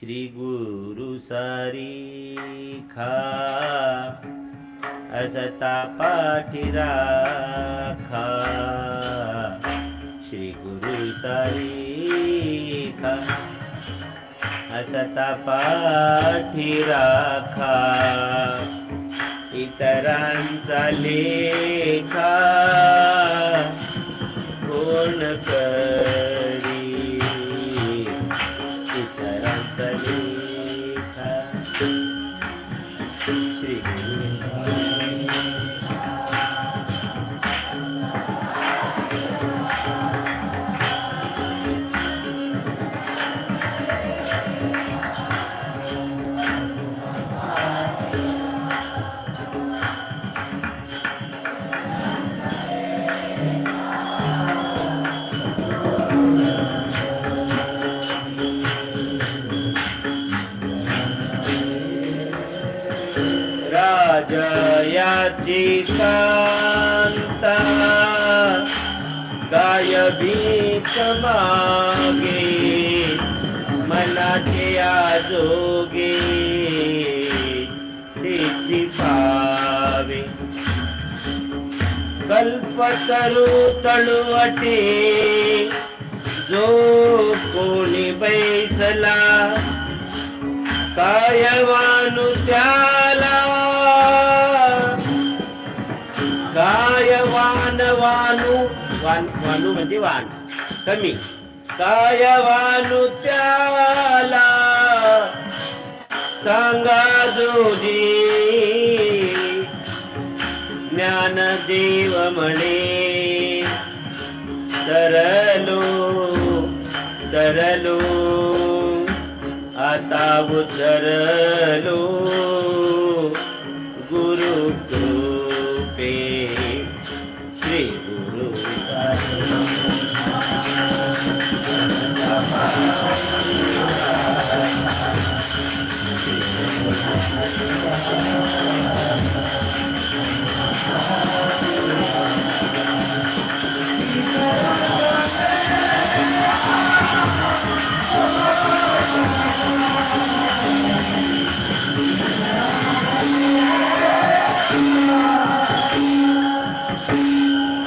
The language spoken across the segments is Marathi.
श्री गुरु सारी खा असता पाठीरा खा श्री गुरु सारी खा असता पाठीरा खा इतरांचा लेखा कोण करी इतर श्री जयाची कांता गाय भीक मागे मनाचे आजोगे सिद्धी पावे. कल्पतरू तळुवटे जो कोणी बैसला कायवानु त्याला वानू वान वानू म्हणजे वान. कमी. कायवानु त्याला सांगा जोजी ज्ञानदेव म्हणे. तरलो तरलो. आता उतरलो. गुरु कृपे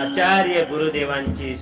आचार्य गुरुदेवांची